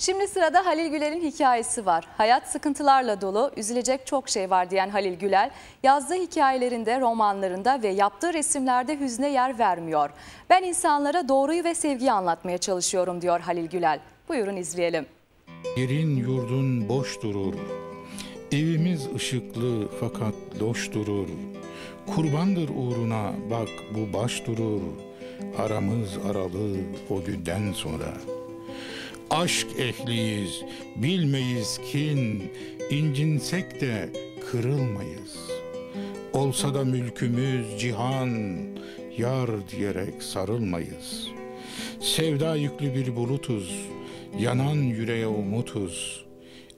Şimdi sırada Halil Güler'in hikayesi var. Hayat sıkıntılarla dolu, üzülecek çok şey var diyen Halil Güler, yazdığı hikayelerinde, romanlarında ve yaptığı resimlerde hüzne yer vermiyor. Ben insanlara doğruyu ve sevgiyi anlatmaya çalışıyorum diyor Halil Güler. Buyurun izleyelim. Yerin yurdun boş durur. Evimiz ışıklı fakat loş durur. Kurbandır uğruna bak bu baş durur. Aramız aralı o günden sonra. Aşk ehliyiz, bilmeyiz kin, incinsek de kırılmayız. Olsa da mülkümüz cihan, yar diyerek sarılmayız. Sevda yüklü bir bulutuz, yanan yüreğe umutuz.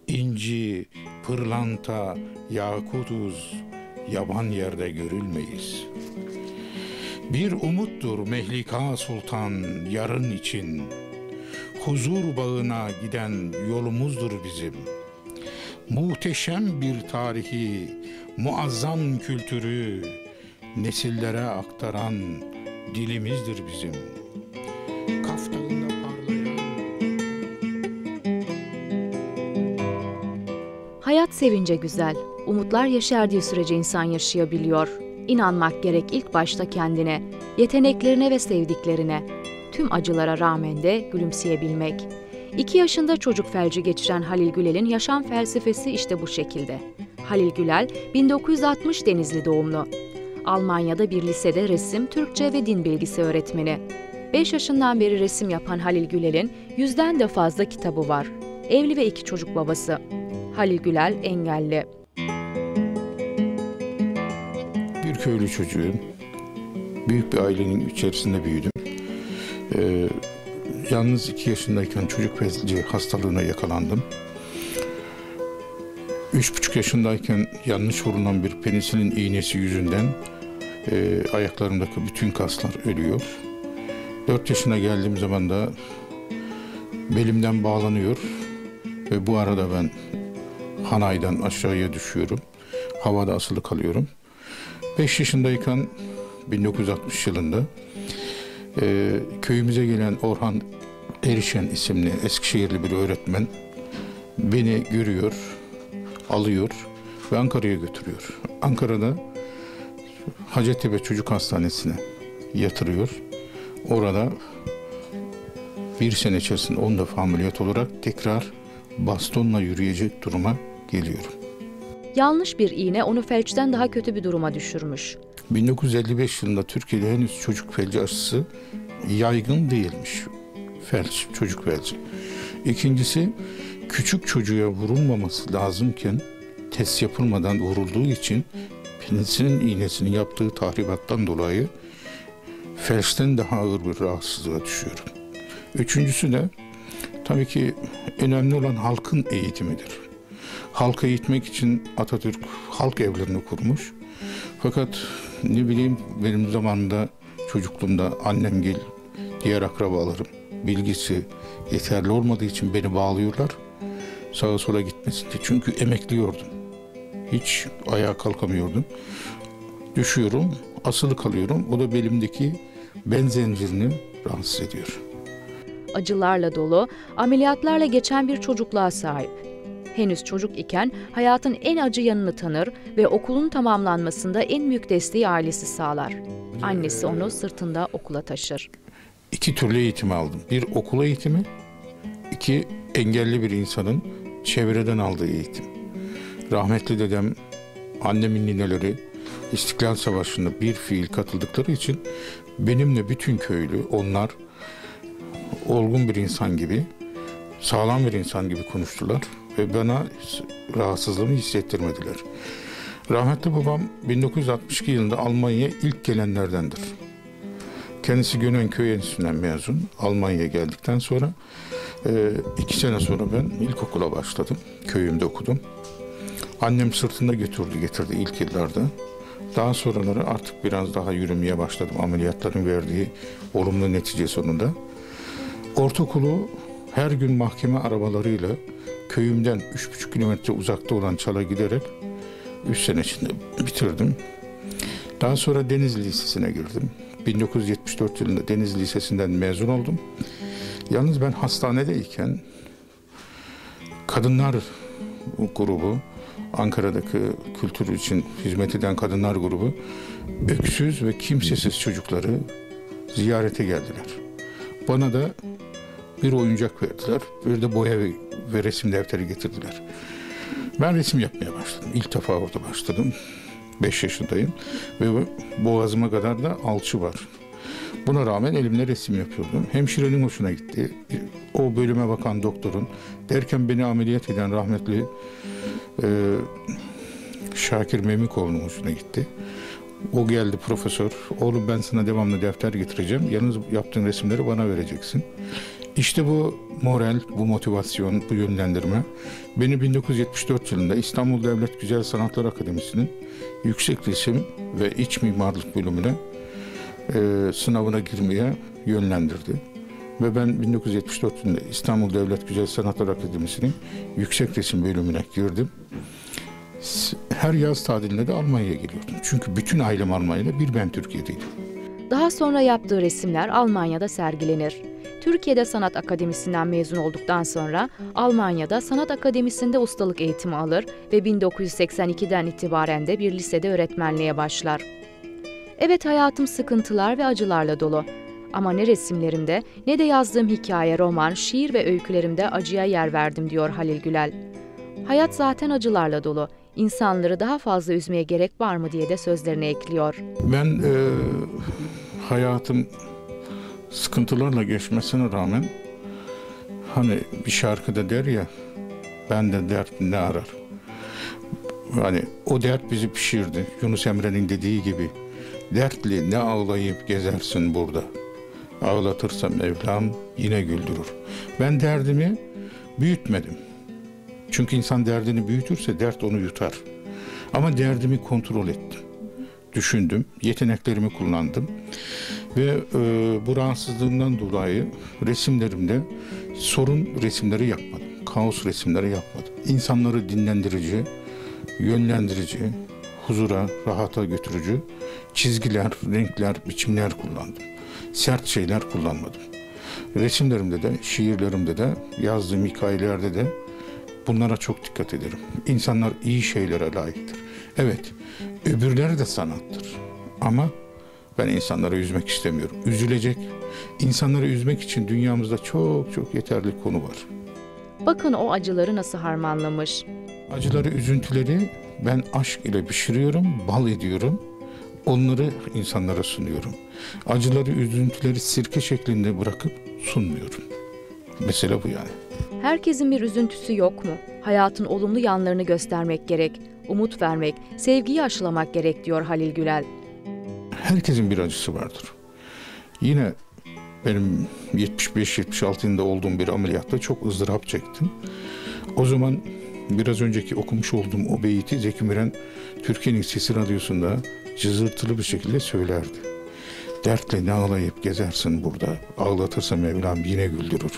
İnci, pırlanta, yakutuz, yaban yerde görülmeyiz. Bir umuttur Mehlika Sultan yarın için. Huzur bağına giden yolumuzdur bizim. Muhteşem bir tarihi, muazzam kültürü nesillere aktaran dilimizdir bizim. Kaftağında parlayan Hayat sevince güzel. Umutlar yeşerdiği sürece insan yaşayabiliyor. İnanmak gerek ilk başta kendine, yeteneklerine ve sevdiklerine. Tüm acılara rağmen de gülümseyebilmek. İki yaşında çocuk felci geçiren Halil Güler'in yaşam felsefesi işte bu şekilde. Halil Güler 1960 Denizli doğumlu. Almanya'da bir lisede resim, Türkçe ve din bilgisi öğretmeni. 5 yaşından beri resim yapan Halil Güler'in yüzden de fazla kitabı var. Evli ve iki çocuk babası. Halil Güler engelli. bir köylü çocuğuyum. Büyük bir ailenin içerisinde büyüdüm. Ee, yalnız iki yaşındayken çocuk felci hastalığına yakalandım. Üç buçuk yaşındayken yanlış vurulan bir penisilin iğnesi yüzünden e, ayaklarımdaki bütün kaslar ölüyor. Dört yaşına geldiğim zaman da belimden bağlanıyor ve bu arada ben Hanay'dan aşağıya düşüyorum. Havada asılı kalıyorum. 5 yaşındayken 1960 yılında e, köyümüze gelen Orhan Erişen isimli Eskişehirli bir öğretmen beni görüyor, alıyor ve Ankara'ya götürüyor. Ankara'da Hacettepe Çocuk Hastanesi'ne yatırıyor. Orada bir sene içerisinde 10 defa ameliyat olarak tekrar bastonla yürüyecek duruma geliyorum. Yanlış bir iğne onu felçten daha kötü bir duruma düşürmüş. 1955 yılında Türkiye'de henüz çocuk felci aşısı yaygın değilmiş. Felç, çocuk felci. İkincisi küçük çocuğa vurulmaması lazımken test yapılmadan vurulduğu için penisilin iğnesini yaptığı tahribattan dolayı felçten daha ağır bir rahatsızlığa düşüyorum. Üçüncüsü de tabii ki önemli olan halkın eğitimidir. Halkı eğitmek için Atatürk halk evlerini kurmuş. Fakat ne bileyim benim zamanımda çocukluğumda annem gel, diğer akrabalarım bilgisi yeterli olmadığı için beni bağlıyorlar. Sağa sola gitmesin diye. Çünkü emekliyordum. Hiç ayağa kalkamıyordum. Düşüyorum, asılı kalıyorum. O da belimdeki ben zincirini rahatsız ediyor. Acılarla dolu, ameliyatlarla geçen bir çocukluğa sahip. Henüz çocuk iken hayatın en acı yanını tanır ve okulun tamamlanmasında en büyük desteği ailesi sağlar. Annesi onu sırtında okula taşır. iki türlü eğitim aldım. Bir okul eğitimi, iki engelli bir insanın çevreden aldığı eğitim. Rahmetli dedem, annemin nineleri İstiklal Savaşı'nda bir fiil katıldıkları için benimle bütün köylü onlar olgun bir insan gibi, sağlam bir insan gibi konuştular ve bana rahatsızlığımı hissettirmediler. Rahmetli babam 1962 yılında Almanya'ya ilk gelenlerdendir. Kendisi Gönen Köy Enstitüsü'nden mezun. Almanya'ya geldikten sonra e, iki sene sonra ben ilkokula başladım. Köyümde okudum. Annem sırtında götürdü getirdi ilk yıllarda. Daha sonraları artık biraz daha yürümeye başladım ameliyatların verdiği olumlu netice sonunda. Ortaokulu her gün mahkeme arabalarıyla köyümden üç buçuk kilometre uzakta olan Çal'a giderek üç sene içinde bitirdim. Daha sonra Denizli Lisesi'ne girdim. 1974 yılında Denizli Lisesi'nden mezun oldum. Yalnız ben hastanedeyken kadınlar grubu, Ankara'daki kültür için hizmet eden kadınlar grubu öksüz ve kimsesiz çocukları ziyarete geldiler. Bana da bir oyuncak verdiler, bir de boya ve, ve resim defteri getirdiler. Ben resim yapmaya başladım. İlk defa orada başladım. 5 yaşındayım ve boğazıma kadar da alçı var. Buna rağmen elimle resim yapıyordum. Hemşirenin hoşuna gitti. O bölüme bakan doktorun derken beni ameliyat eden rahmetli e, Şakir Memikoğlu'nun hoşuna gitti. O geldi profesör. Oğlum ben sana devamlı defter getireceğim. Yalnız yaptığın resimleri bana vereceksin. İşte bu moral, bu motivasyon, bu yönlendirme beni 1974 yılında İstanbul Devlet Güzel Sanatlar Akademisi'nin yüksek resim ve iç mimarlık bölümüne e, sınavına girmeye yönlendirdi. Ve ben 1974 yılında İstanbul Devlet Güzel Sanatlar Akademisi'nin yüksek resim bölümüne girdim. Her yaz tatiline de Almanya'ya geliyordum. Çünkü bütün ailem Almanya'da, bir ben Türkiye'deydim. Daha sonra yaptığı resimler Almanya'da sergilenir. Türkiye'de Sanat Akademisi'nden mezun olduktan sonra Almanya'da Sanat Akademisi'nde ustalık eğitimi alır ve 1982'den itibaren de bir lisede öğretmenliğe başlar. Evet hayatım sıkıntılar ve acılarla dolu. Ama ne resimlerimde ne de yazdığım hikaye, roman, şiir ve öykülerimde acıya yer verdim diyor Halil Gülel. Hayat zaten acılarla dolu. İnsanları daha fazla üzmeye gerek var mı diye de sözlerine ekliyor. Ben e, hayatım sıkıntılarla geçmesine rağmen hani bir şarkıda der ya ben de dert ne arar. Hani o dert bizi pişirdi. Yunus Emre'nin dediği gibi dertli ne ağlayıp gezersin burada. Ağlatırsa Mevlam yine güldürür. Ben derdimi büyütmedim. Çünkü insan derdini büyütürse dert onu yutar. Ama derdimi kontrol ettim. Düşündüm, yeteneklerimi kullandım. Ve e, bu rahatsızlığımdan dolayı resimlerimde sorun resimleri yapmadım. Kaos resimleri yapmadım. İnsanları dinlendirici, yönlendirici, huzura, rahata götürücü çizgiler, renkler, biçimler kullandım. Sert şeyler kullanmadım. Resimlerimde de, şiirlerimde de, yazdığım hikayelerde de bunlara çok dikkat ederim. İnsanlar iyi şeylere layıktır. Evet, öbürleri de sanattır. Ama ben insanları üzmek istemiyorum. Üzülecek. İnsanları üzmek için dünyamızda çok çok yeterli konu var. Bakın o acıları nasıl harmanlamış. Acıları, üzüntüleri ben aşk ile pişiriyorum, bal ediyorum. Onları insanlara sunuyorum. Acıları, üzüntüleri sirke şeklinde bırakıp sunmuyorum. Mesele bu yani. Herkesin bir üzüntüsü yok mu? Hayatın olumlu yanlarını göstermek gerek, umut vermek, sevgiyi aşılamak gerek diyor Halil Gülel. Herkesin bir acısı vardır. Yine benim 75-76 yılında olduğum bir ameliyatta çok ızdırap çektim. O zaman biraz önceki okumuş olduğum o beyti Zeki Müren Türkiye'nin Sesi Radyosu'nda cızırtılı bir şekilde söylerdi. Dertle ne ağlayıp gezersin burada, ağlatırsa Mevlam yine güldürür.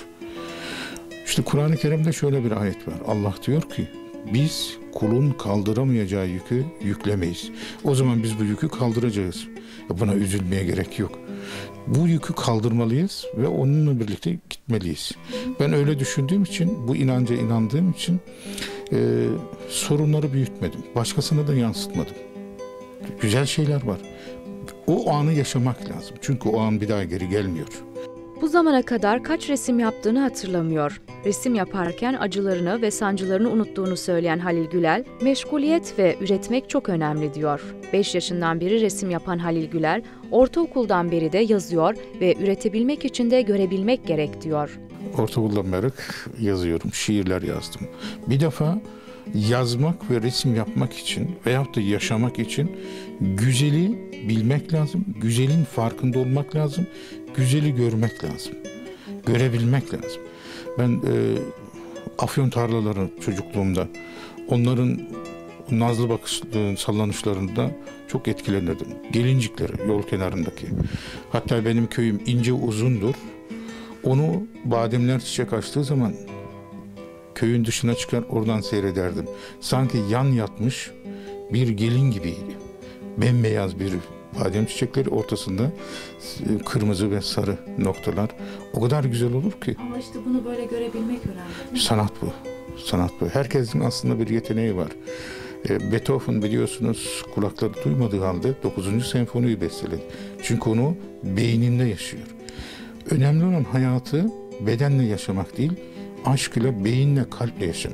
İşte Kur'an-ı Kerim'de şöyle bir ayet var. Allah diyor ki biz kulun kaldıramayacağı yükü yüklemeyiz. O zaman biz bu yükü kaldıracağız. Buna üzülmeye gerek yok. Bu yükü kaldırmalıyız ve onunla birlikte gitmeliyiz. Ben öyle düşündüğüm için, bu inanca inandığım için e, sorunları büyütmedim. Başkasına da yansıtmadım. Güzel şeyler var. O anı yaşamak lazım. Çünkü o an bir daha geri gelmiyor. Bu zamana kadar kaç resim yaptığını hatırlamıyor. Resim yaparken acılarını ve sancılarını unuttuğunu söyleyen Halil Gülel, meşguliyet ve üretmek çok önemli diyor. 5 yaşından beri resim yapan Halil Gülel, ortaokuldan beri de yazıyor ve üretebilmek için de görebilmek gerek diyor. Ortaokuldan beri yazıyorum, şiirler yazdım. Bir defa yazmak ve resim yapmak için veyahut da yaşamak için güzeli bilmek lazım, güzelin farkında olmak lazım, güzeli görmek lazım, görebilmek lazım. Ben e, afyon tarlaları çocukluğumda onların nazlı bakışlı sallanışlarında çok etkilenirdim. Gelincikleri yol kenarındaki. Hatta benim köyüm ince uzundur. Onu bademler çiçek açtığı zaman köyün dışına çıkar oradan seyrederdim. Sanki yan yatmış bir gelin gibiydi. Bembeyaz bir badem çiçekleri ortasında e, kırmızı ve sarı noktalar. O kadar güzel olur ki Ama işte bunu böyle görebilmek önemli. sanat bu. sanat bu. Herkesin aslında bir yeteneği var. E, Beethoven biliyorsunuz kulakları duymadığı halde 9. senfoniyi besteledi. Çünkü onu beyninde yaşıyor. Önemli olan hayatı bedenle yaşamak değil, aşk ile beyinle, kalple yaşamak.